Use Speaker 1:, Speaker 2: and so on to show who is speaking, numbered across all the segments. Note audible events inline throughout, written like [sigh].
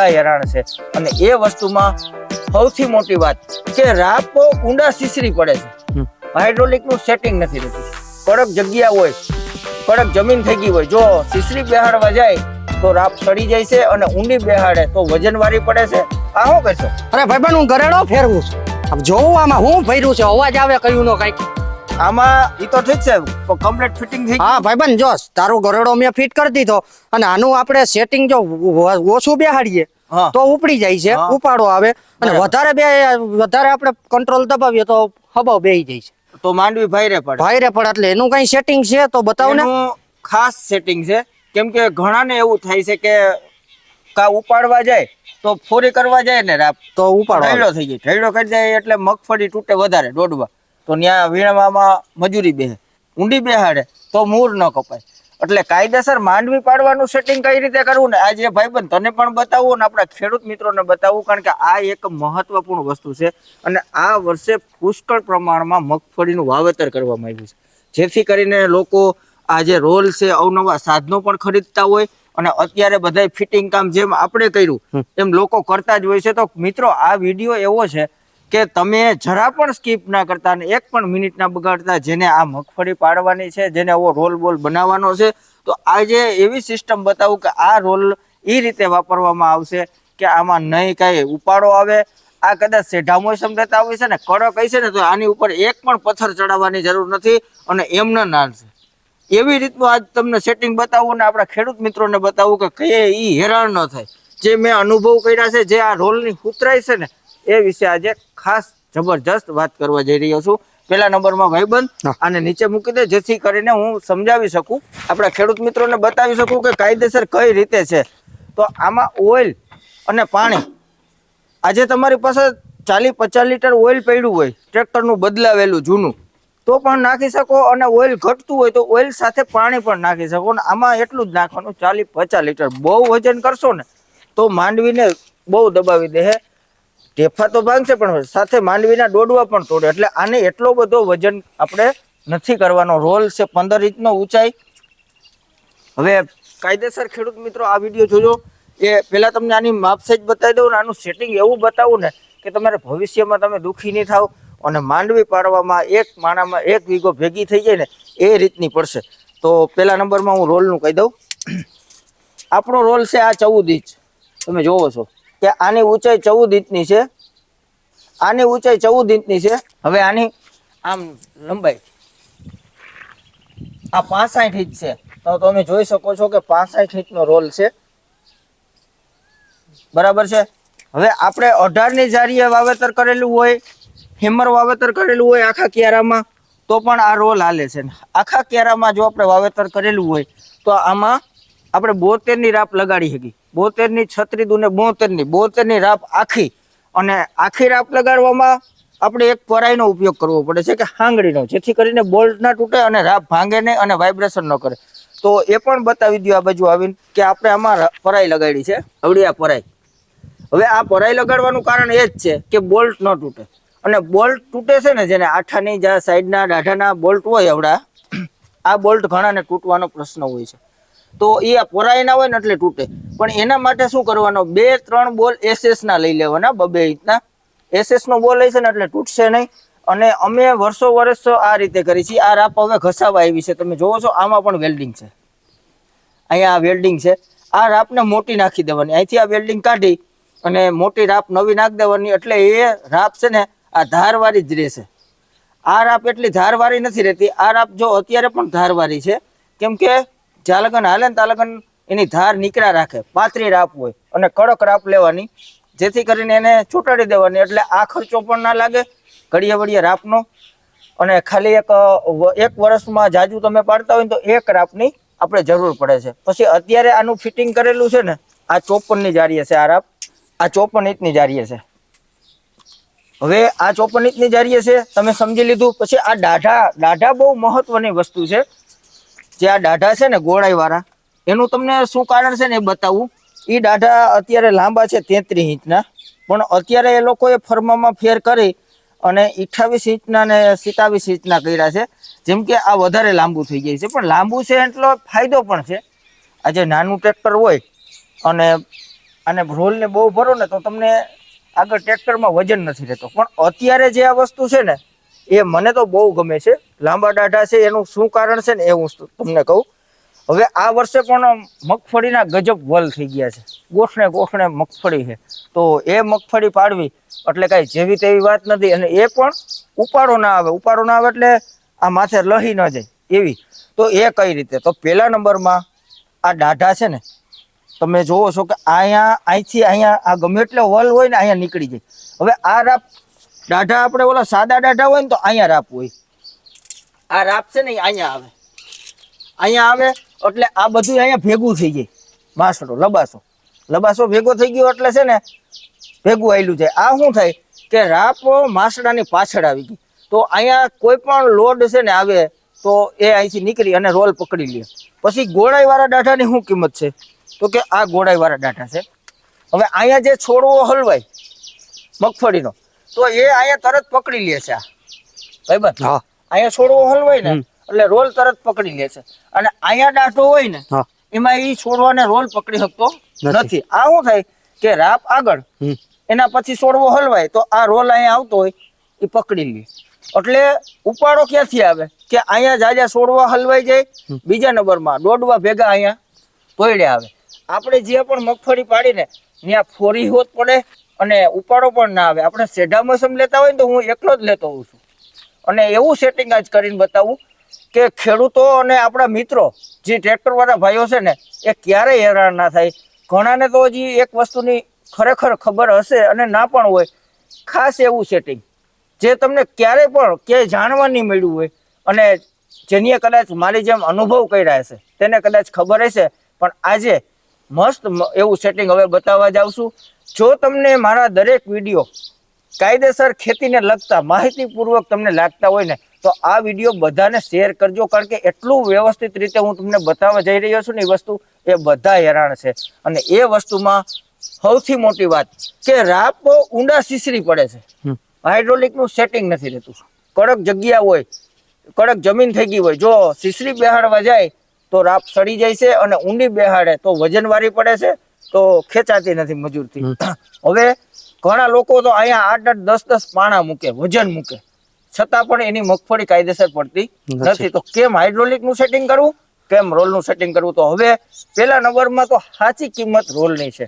Speaker 1: બધા હેરાન છે. અને એ વસ્તુમાં સૌથી મોટી વાત કે રાપો ઊંડા સીસરી પડે છે. હાઇડ્રોલિકનું સેટિંગ નથી રહેતું. કડક જગ્યા હોય કડક જમીન થઈ ગઈ હોય જો સીસરી બેહાડવા જાય તો રાપ સડી જાય છે અને ઊંડી બેહાડે તો વજન વાળી પડે છે. આ શું કરશો?
Speaker 2: અરે ભાઈ પણ હું ગરેડો ફેરવું છું. જોવું આમાં હું ભર્યું છે અવાજ આવે કયું નો કંઈક.
Speaker 1: આમાં ઈ તો ઠીક છે કમ્પ્લીટ ફિટિંગ થઈ
Speaker 2: હા ભાઈબંધ જો તારો ગરેડો મેં ફિટ કરી દીધો અને આનું આપણે સેટિંગ જો ઓછું બેહાડીએ તો ઉપડી જાય છે ઉપાડો આવે અને વધારે બે વધારે આપણે કંટ્રોલ દબાવીએ તો હબાવ બેહી જાય છે.
Speaker 1: તો માંડવી ભાઈરે પડે.
Speaker 2: ભાઈરે પણ એટલે એનું કઈ સેટિંગ છે તો બતાવો ને.
Speaker 1: ખાસ સેટિંગ છે કેમ કે ઘણાને એવું થાય છે કે કા ઉપાડવા જાય તો ફોરી કરવા જાય ને રાપ
Speaker 2: તો ઉપાડો.
Speaker 1: થઈ જાય. ઢેડો કરી જાય એટલે મગફળી તૂટે વધારે દોડવા. તો ત્યાં વીણવામાં મજૂરી બેહે. ઊંડી બેહાડે તો મૂળ ન કપાય. એટલે કાયદેસર માંડવી પાડવાનું સેટિંગ કઈ રીતે કરવું ને આજે ભાઈબંધ તને પણ બતાવવું ને આપણા ખેડૂત મિત્રોને બતાવવું કારણ કે આ એક મહત્વપૂર્ણ વસ્તુ છે અને આ વર્ષે પુષ્કળ પ્રમાણમાં મગફળીનું વાવેતર કરવામાં આવ્યું છે. જેથી કરીને લોકો આ જે રોલ છે અવનવા સાધનો પણ ખરીદતા હોય અને અત્યારે બધાય ફિટિંગ કામ જેમ આપણે કર્યું એમ લોકો કરતા જ હોય છે. તો મિત્રો આ વીડિયો એવો છે કે તમે જરા પણ સ્કીપ ના કરતા અને એક પણ મિનિટ ના બગાડતા જેને આ મગફળી પાડવાની છે, જેને આવો રોલ બોલ બનાવવાનો છે, તો આજે એવી સિસ્ટમ બતાવું કે આ રોલ એ રીતે વાપરવામાં આવશે કે આમાં નહીં કાંઈ ઉપાડો આવે. આ કદાચ સેઢા મોસમ રહેતા હોય છે ને, કડક હશે ને, તો આની ઉપર એક પણ પથ્થર ચડાવવાની જરૂર નથી અને એમને નાનશે એવી રીતનું આજ તમને સેટિંગ બતાવું ને આપણા ખેડૂત મિત્રોને બતાવું કે કઈ એ હેરાન ન થાય. જે મેં અનુભવ કર્યા છે, જે આ રોલની ઉતરાય છે ને, એ વિશે આજે ખાસ જબરજસ્ત વાત કરવા જઈ રહ્યો છું. પેલા નંબરમાં ભાઈબંધ અને નીચે મૂકી દે જેથી કરીને હું સમજાવી શકું. આપણા ખેડૂત મિત્રોને બતાવી શકું કે કાયદેસર કઈ રીતે છે. તો આમાં ઓઇલ અને પાણી. આજે તમારી પાસે ચાલીસ પચાસ લીટર ઓઇલ પડ્યું હોય ટ્રેક્ટરનું બદલાવેલું જૂનું તો પણ નાખી શકો અને ઓઇલ ઘટતું હોય તો ઓઇલ સાથે પાણી પણ નાખી શકો. અને આમાં એટલું જ નાખવાનું ચાલી પચાસ લીટર બહુ વજન કરશો ને તો માંડવીને બહુ દબાવી દે ઢેફા તો ભાંગશે, પણ સાથે માંડવીના દોડવા પણ તોડે. એટલે આને એટલો બધો વજન આપણે નથી કરવાનો. રોલ છે પંદર ઇંચનો ઊંચાઈ. હવે કાયદેસર ખેડૂત મિત્રો, આ વીડિયો જોજો. એ પહેલાં તમને આની માપ સાઈઝ બતાવી દઉં ને આનું સેટિંગ એવું બતાવું ને કે તમારે ભવિષ્યમાં તમે દુઃખી નહીં થાવ અને માંડવી પાડવામાં એક માણામાં એક વીઘો ભેગી થઈ જાય ને એ રીતની પડશે. તો પહેલા નંબરમાં હું રોલનું કહી દઉં. આપણો રોલ છે આ ચૌદ ઇંચ. તમે જોવો છો. કે આની ઊંચાઈ ચૌદ ઇંચની છે. આની ઊંચાઈ ચૌદ ઇંચની છે. હવે આની આમ લંબાઈ. આ પાસઠ ઇંચ છે. તો તમે જોઈ શકો છો કે પાસઠ ઇંચનો રોલ છે. બરાબર છે? હવે આપણે અઢારની જારીએ વાવેતર કરેલું હોય, હેમર વાવેતર કરેલું હોય આખા ક્યારામાં તો પણ આ રોલ હાલે છે. આખા ક્યારામાં જો આપણે વાવેતર કરેલું હોય, તો આમાં આપણે બોતેરની રાપ લગાડી શકીએ. બોતેરની છત્રી દુને બોતેરની બોતેરની રાપ આખી. અને આખી રાપ લગાડવામાં આપણે એક પરાઈનો ઉપયોગ કરવો પડે છે કે હાંગળીનો, જેથી કરીને બોલ્ટ ના તૂટે અને રાપ ભાંગે નહીં અને વાઇબ્રેશન ન કરે. તો એ પણ બતાવી દો આ બાજુ આવીને કે આપણે આમાં પરાઈ લગાડી છે હવડી આ પરાઈ. હવે આ પરાઈ લગાડવાનું કારણ એ જ છે કે બોલ્ટ ન તૂટે. અને બોલ્ટ તૂટે છે ને જેને આઠાની જ્યાં સાઈડના દાઢાના બોલ્ટ હોય એવડા આ બોલ્ટ ઘણાને તૂટવાનો પ્રશ્ન હોય છે. તો એ આ હોય ને એટલે તૂટે. પણ એના માટે શું કરવાનો? બે, ત્રણ બોલ એસએસ ના લઈ લેવાના બબે ઇંચના એસએસ નો બોલ લઈશે ને એટલે તૂટશે નહીં. અને અમે વર્ષો વર્ષ આ રીતે કરી છીએ. આ રાપ હવે ઘસાવા આવી છે. તમે જોવો છો, આમાં પણ વેલ્ડિંગ છે. અહીંયા આ વેલ્ડિંગ છે. આ રાપને મોટી નાખી દેવાની. અહીંથી આ વેલ્ડિંગ કાઢી અને મોટી રાપ નવી નાખી દેવાની. એટલે એ રાપ છે ને, આ ધારવાળી જ રહેશે. આ રાપ એટલી ધારવાળી નથી રહેતી. આ રાપ જો અત્યારે પણ ધારવાળી છે. કેમ કે જ્યાં લગન હાલે ને ત્યાં લગન એની ધાર નીકળ્યા રાખે પાતળી રાપ હોય અને કડક રાપ લેવાની. જેથી કરીને એને છૂટાડી દેવાની. એટલે આ ખર્ચો પણ ના લાગે ઘડીએ વળીએ રાપનો. અને ખાલી એક એક વર્ષમાં જાજુ તમે પાડતા હોય તો એક રાપની આપણે જરૂર પડે છે. પછી અત્યારે આનું ફિટિંગ કરેલું છે ને, આ ચોપનની જારીએ છે આ રાપ. આ ચોપન ઇંચની જારીએ છે. હવે આ ચોપન ઇંચની જારીએ છે, તમે સમજી લીધું. પછી આ દાઢા દાઢા બહુ મહત્વની વસ્તુ છે. જે આ દાઢા છે ને ગોળાઈ વાળા એનું તમને શું કારણ છે ને એ બતાવું. એ દાઢા અત્યારે લાંબા છે તેત્રીસ ઇંચના, પણ અત્યારે એ લોકોએ ફર્મામાં ફેર કરી અને અઠ્ઠાવીસ ઇંચના ને સિત્તાવીસ ઇંચના કર્યા છે. જેમ કે આ વધારે લાંબુ થઈ જાય છે, પણ લાંબુ છે એટલો ફાયદો પણ છે. આ જે નાનું ટ્રેક્ટર હોય અને અને રોલને બહુ ભરો ને તો તમને આગળ ટ્રેક્ટરમાં વજન નથી રહેતો. પણ અત્યારે જે આ વસ્તુ છે ને એ મને તો બહુ ગમે છે. લાંબા દાઢા છે, એનું શું કારણ છે ને એ હું તમને કહું. હવે આ વર્ષે પણ મગફળીના ગજબ વલ થઈ ગયા છે. ગોઠણે ગોઠણે મગફળી છે. તો એ મગફળી પાડવી એટલે કાંઈ જેવી તેવી વાત નથી અને એ પણ ઉપાડો ના આવે. ઉપાડો ના આવે એટલે આ માથે લહી ન જાય એવી. તો એ કઈ રીતે? તો પહેલા નંબરમાં આ દાઢા છે ને, તમે જોવો છો કે અહીંયા, અહીંથી અહીંયા આ ગમે એટલે વલ હોય ને અહીંયા નીકળી જાય. હવે આ રાપ દાઢા આપણે ઓલા સાદા ડાઢા હોય ને તો અહીંયા રાપ હોય. આ રાપ છે ને અહીંયા આવે. અહીંયા આવે એટલે આ બધું અહીંયા ભેગું થઈ જાય. માસડો લબાસો. લબાસો ભેગો થઈ ગયો એટલે છે ને ભેગું આવેલું છે આ શું થાય કે રાપ માસડાની પાછળ આવી ગઈ. તો અહીંયા કોઈ પણ લોડ છે ને આવે તો એ અહીંથી નીકળી અને રોલ પકડી લે. પછી ગોળાઈવાળા દાઢાની શું કિંમત છે? તો કે આ ગોળાઈવાળા દાઢા છે. હવે અહીંયા જે છોડવો હલવાય, મગફળીનો તો એ અહીંયા તરત પકડી લે છે. ભાઈબંધ
Speaker 2: હા.
Speaker 1: અહીંયા છોડવો હલવાય ને એટલે રોલ તરત પકડી લે છે. અને અહીંયા દાંઠો હોય ને એમાં એ છોડવાને રોલ પકડી શકતો.
Speaker 2: નથી.
Speaker 1: આ શું થાય કે રાપ આગળ એના પછી છોડવો હલવાય તો આ રોલ અહીંયા આવતો હોય એ પકડી લે. એટલે ઉપાડો ક્યાંથી આવે? કે અહીંયા જાજા છોડવા હલવાઈ જાય બીજા નંબરમાં દોડવા ભેગા અહીંયા તોડ્યા આવે. આપણે જે પણ મગફળી પાડીને ત્યાં ફોરી હોત પડે અને ઉપાડો પણ ના આવે. આપણે સેઢા મોસમ લેતા હોય ને તો હું એકલો જ લેતો હોઉં છું. અને એવું સેટિંગ આજ કરીને બતાવું કે ખેડૂતો અને આપણા મિત્રો, જે ટ્રેક્ટરવાળા ભાઈઓ છે ને, એ ક્યારેય હેરાન ના થાય. ઘણાને તો હજી એક વસ્તુની ખરેખર ખબર હશે અને ના પણ હોય. ખાસ એવું સેટિંગ જે તમને ક્યારે પણ ક્યાંય જાણવા નહીં મળ્યું હોય અને જેની કદાચ મારી જેમ અનુભવ કર્યા હશે, તેને કદાચ ખબર હશે, પણ આજે મસ્ત એવું સેટિંગ હવે બતાવવા જાઉં છું. જો તમને મારા દરેક વીડિયો કાયદેસર ખેતીને લગતા માહિતીપૂર્વક તમને લાગતા હોય ને તો આ વીડિયો બધાને શેર કરજો. કારણ કે એટલું વ્યવસ્થિત રીતે હું તમને બતાવવા જઈ રહ્યો છું ને એ વસ્તુ એ બધા હેરાન છે. અને એ વસ્તુમાં સૌથી મોટી વાત કે રાપ ઊંડા સીસરી પડે છે. હાઇડ્રોલિકનું સેટિંગ નથી રહેતું. કડક જગ્યા હોય કડક જમીન થઈ ગઈ હોય જો સીસરી બેહાડવા જાય તો રાપ સડી જાય છે અને ઊંડી બેહાડે તો વજનવારી પડે છે. તો ખેંચાતી નથી મજૂરથી. [clears throat] હવે ઘણા લોકો તો અહીંયા આઠ આઠ દસ દસ પાણા મૂકે વજન મૂકે. છતાં પણ એની મગફળી કાયદેસર પડતી
Speaker 2: નથી.
Speaker 1: તો કેમ હાઇડ્રોલિકનું સેટિંગ કરવું? કેમ રોલનું સેટિંગ કરવું? તો હવે પેલા નંબરમાં તો સાચી કિંમત રોલની છે.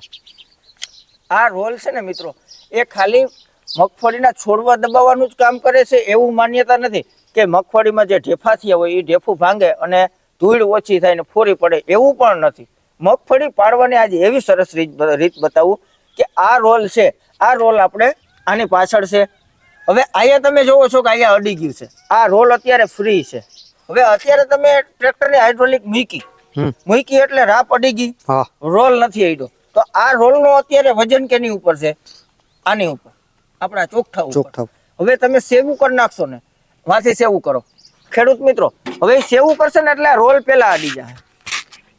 Speaker 1: આ રોલ છે ને મિત્રો એ ખાલી મગફળીના છોડવા દબાવવાનું જ કામ કરે છે એવું માન્યતા નથી કે મગફળીમાં જે ઢેફા થયા હોય એ ઢેફું ભાંગે અને ધૂળ ઓછી થાય ને ફોરી પડે એવું પણ નથી. મગફળી પાડવાની આજે એવી સરસ રીત રીત બતાવું કે આ રોલ છે આ રોલ આપણે આની પાછળ છે. હવે અહીંયા તમે જોવો છો કે અહીંયા અડી ગયું છે. આ રોલ અત્યારે ફ્રી છે. હવે અત્યારે તમે ટ્રેક્ટરની હાઇડ્રોલિક મૂકી મૂકી એટલે રાપ અડી ગઈ. રોલ નથી આડ્યો તો આ રોલનો અત્યારે વજન કેની ઉપર છે? આની ઉપર. આપણા ચોખ્ઠા ઉપર.
Speaker 2: ચોખ્ઠા
Speaker 1: હવે તમે સેવું કરી નાખશો ને. વાથી સેવું કરો. ખેડૂત મિત્રો હવે સેવું કરશે ને એટલે રોલ પેલા અડી જાય.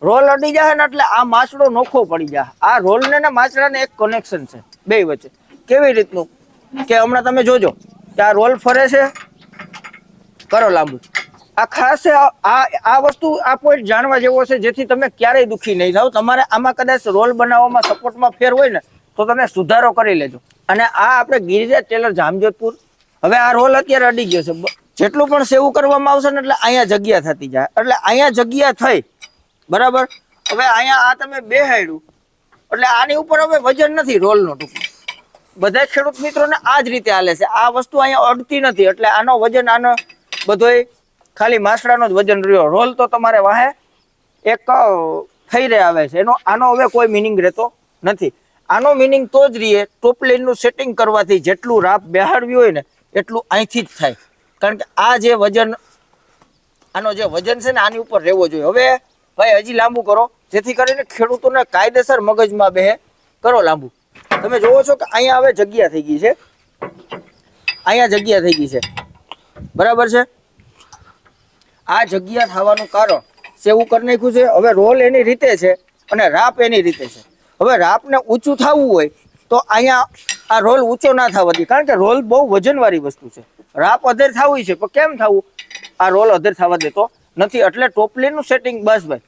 Speaker 1: રોલ અડી જાય ને એટલે આ માછડો નોખો પડી જાય આ રોલ ને માછડાને એક કનેક્શન છે, બે વચ્ચે. કેવી રીતનું? કે હમણાં તમે જોજો, કે આ રોલ ફરે છે. કરો લાંબુ. આ ખાસ આ- આ વસ્તુ, આ પોઈન્ટ જાણવા જેવો છે, જેથી તમે ક્યારેય દુખી નહીં થાવ. તમારે આમાં કદાચ રોલ બનાવવામાં સપોર્ટમાં ફેર હોય ને, તો તમે સુધારો કરી લેજો. અને આ આપણે ગિરિરાજ ટેલર જામજોધપુર. હવે આ રોલ અત્યારે અડી ગયો છે. જેટલું પણ સેવું કરવામાં આવશે ને એટલે અહીંયા જગ્યા થતી જાય. એટલે અહીંયા જગ્યા થઈ બરાબર? હવે અહીંયા આ તમે બેહાડ્યું એટલે આની ઉપર હવે વજન નથી રોલનો ટૂંકમાં. બધા ખેડૂત મિત્રોને આ જ રીતે હાલે છે. આ વસ્તુ અહીંયા અડતી નથી. એટલે આનો વજન આનો બધોય ખાલી માસડાનો જ વજન રહ્યો. રોલ તો તમારે વાહે એક થઈ રહે આવે છે. એનો, આનો હવે કોઈ મિનિંગ રહેતો નથી. આનો મિનિંગ તો જ રહીએ ટોપ સેટિંગ કરવાથી જેટલું રાપ બેહાડવી હોય ને, એટલું અહીંથી જ થાય. કારણ કે આ જે વજન, આનો જે વજન છે ને, આની ઉપર રહેવો જોઈએ. હવે ભાઈ, હજી લાંબુ કરો. જેથી કરીને ખેડૂતોને કાયદેસર મગજમાં બેહે. કરો લાંબુ. તમે જોવો છો કે અહીંયા હવે જગ્યા થઈ ગઈ છે. અહીંયા જગ્યા થઈ ગઈ છે. બરાબર છે? આ જગ્યા થવાનું કારણ સેવું કરી નાખ્યું છે. હવે રોલ એની રીતે છે અને રાપ એની રીતે છે. હવે રાપને ઊંચું થવું હોય તો અહીંયા આ રોલ ઊંચો ના થવા દે. કારણ કે રોલ બહુ વજનવાળી વસ્તુ છે. રાપ અધેર થવું છે, પણ કેમ થવું? આ રોલ અધેર થવા દેતો નથી, એટલે ટોપલીનું સેટિંગ બસ ભાઈ.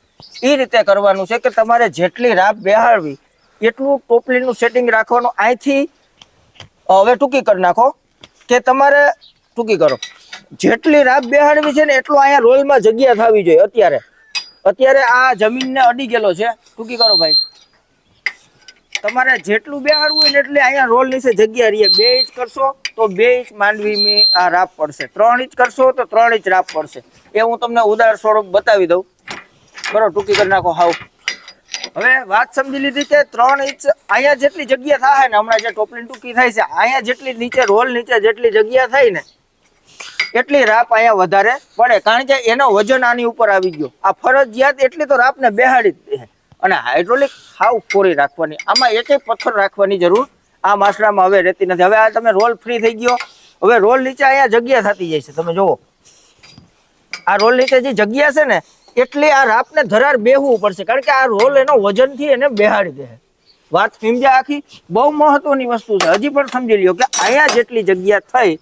Speaker 1: એ રીતે કરવાનું છે કે તમારે જેટલી રાપ બેહાડવી, એટલું ટોપલીનું સેટિંગ રાખવાનું. અહીંથી હવે ટૂંકી કરી નાખો કે તમારે, ટૂંકી કરો. જેટલી રાબ બેહાડવી છે ને એટલું અહીંયા રોલમાં જગ્યા થવી જોઈએ અત્યારે. અત્યારે આ જમીનને અડી ગયેલો છે. ટૂંકી કરો ભાઈ. તમારે જેટલું બેહાડવું હોય ને એટલે અહીંયા રોલ નીચે જગ્યા રહીએ બે ઇંચ કરશો તો બે ઇંચ માંડવી આ રાપ પડશે. ત્રણ ઇંચ કરશો તો ત્રણ ઇંચ રાપ પડશે. એ હું તમને ઉદાહરણ સ્વરૂપ બતાવી દઉં. બરોબર, ટૂંકી કરી નાખો. હાવ હવે વાત સમજી લીધી કે ત્રણ ઇંચ અહીંયા જેટલી જગ્યા થાય ને, હમણાં જે ટોપલી ટૂંકી થાય છે, અહીંયા જેટલી નીચે રોલ નીચે જેટલી જગ્યા થાય ને, એટલી રાપ અહીંયા વધારે પડે. કારણ કે એનો વજન આની ઉપર આવી ગયો. આ ફરજિયાત એટલી તો રાપને બેહાડી જ અને હાઇડ્રોલિક હાવ ફોરી રાખવાની. આમાં એકેય પથ્થર રાખવાની જરૂર આ માસડામાં હવે રહેતી નથી. હવે આ તમે રોલ ફ્રી થઈ ગયો. હવે રોલ નીચે અહીંયા જગ્યા થતી જાય છે. તમે જુઓ. આ રોલ નીચે જે જગ્યા છે ને, એટલી આ રાપને ધરાર બેહવું પડશે. કારણ કે આ રોલ એનો વજનથી એને બેહાડી દે વાત સમજ્યા આખી? બહુ મહત્વની વસ્તુ છે. હજી પણ સમજી લ્યો કે અહીંયા જેટલી જગ્યા થઈ,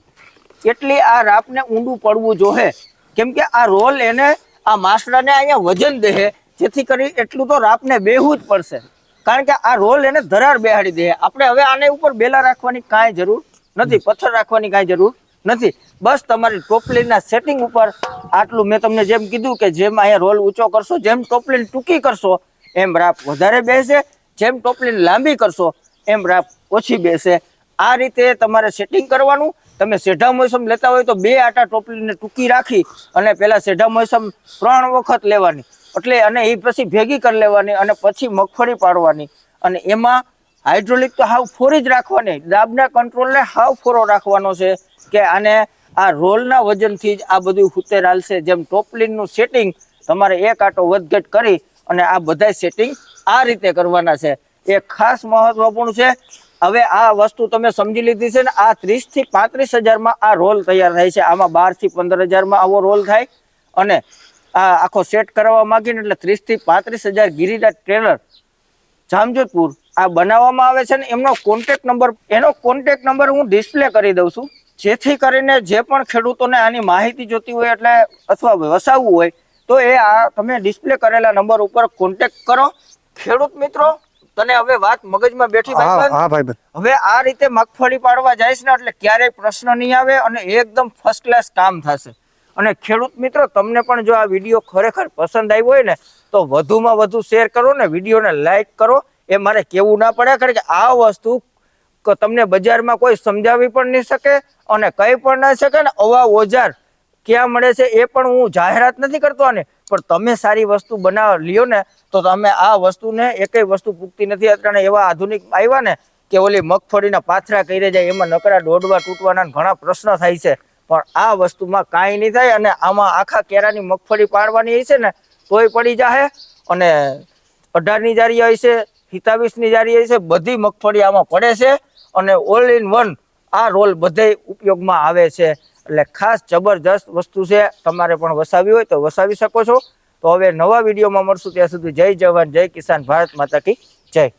Speaker 1: એટલી આ રાપને ઊંડું પડવું જોઈએ કેમ કે આ રોલ એને આ માસડાને અહીંયા વજન દે જેથી કરી એટલું તો રાપને બેહવું જ પડશે. કારણ કે આ રોલ એને ધરાર બેહાડી દે. આપણે હવે આને ઉપર બેલા રાખવાની કાંઈ જરૂર નથી પથ્થર રાખવાની કાંઈ જરૂર નથી. બસ તમારી ટોપલીના સેટિંગ ઉપર આટલું મેં તમને જેમ કીધું કે જેમ અહીંયા રોલ ઊંચો કરશો જેમ ટોપલીને ટૂંકી કરશો એમ રાપ વધારે બેસે. જેમ ટોપલીને લાંબી કરશો એમ રાપ ઓછી બેસે. આ રીતે તમારે સેટિંગ કરવાનું. તમે સેઢા મોસમ લેતા હોય તો બે આટા ટોપલીને ટૂંકી રાખી અને પહેલાં સેઢા મોસમ ત્રણ વખત લેવાની. એટલે અને એ પછી ભેગી કરી લેવાની અને પછી મગફળી પાડવાની. અને એમાં હાઇડ્રોલિક તો હાવ ફોરી જ રાખવાની. દાબના કંટ્રોલને હાવ ફોરો રાખવાનો છે કે આને આ રોલના વજનથી જ આ બધું હુતેર હાલશે. જેમ ટોપલીનનું સેટિંગ તમારે એક આટો વધઘટ કરી અને આ બધાય સેટિંગ આ રીતે કરવાના છે. એ ખાસ મહત્વપૂર્ણ છે. હવે આ વસ્તુ તમે સમજી લીધી છે ને, આ ત્રીસથી પાંત્રીસ હજારમાં આ રોલ તૈયાર થાય છે. આમાં બારથી પંદર હજારમાં આવો રોલ થાય. અને આખો સેટ કરવા માંગીને એટલે ત્રીસથી પાંત્રીસ હજાર ગિરિરાજ ટ્રેલર જામજોધપુર આ બનાવવામાં આવે છે ને એમનો કોન્ટેક નંબર એનો કોન્ટેક નંબર હું ડિસ્પ્લે કરી દઉં છું. જેથી કરીને જે પણ ખેડૂતોને આની માહિતી જોતી હોય એટલે અથવા વસાવવું હોય તો એ આ તમે ડિસ્પ્લે કરેલા નંબર ઉપર કોન્ટેક કરો. ખેડૂત મિત્રો તને હવે વાત મગજમાં બેઠી ભાઈ? હવે આ રીતે મગફળી પાડવા જઈશ ને એટલે ક્યારેય પ્રશ્ન નહીં આવે અને એકદમ ફર્સ્ટ ક્લાસ કામ થશે. અને ખેડૂત મિત્રો, તમને પણ જો આ વીડિયો ખરેખર પસંદ આવ્યો હોય ને, તો વધુમાં વધુ શેર કરો ને, વિડીયોને લાઈક કરો. એ મારે કેવું ના પડે, કારણ કે આ વસ્તુ તમને બજારમાં કોઈ સમજાવી પણ નહીં શકે અને કંઈ પણ ના શકે ને, અવા ઓજાર ક્યાં મળે છે એ પણ હું જાહેરાત નથી કરતો આને પણ તમે સારી વસ્તુ બનાવ લ્યો ને, તો તમે આ વસ્તુને એકેય વસ્તુ પૂગતી નથી. અત્યારે એવા આધુનિક આવ્યા ને, કે ઓલી મગફળીના પાથરા કરી જાય, એમાં નકરા દોડવા તૂટવાના ઘણા પ્રશ્ન થાય છે. પણ આ વસ્તુમાં કાંઈ નહીં થાય અને આમાં આખા કેરાની મગફળી પાડવાની હશે ને, તોય પડી જાહે અને અઢારની જારી હોય છે સિત્તાવીસની જારી છે, બધી મગફળી આમાં પડે છે અને ઓલ ઇન વન આ રોલ બધે ઉપયોગમાં આવે છે. એટલે ખાસ જબરજસ્ત વસ્તુ છે, તમારે પણ વસાવી હોય તો વસાવી શકો છો. તો હવે નવા વિડીયોમાં મળશું, ત્યાં સુધી જય જવાન, જય કિસાન ભારત માતા કી જય.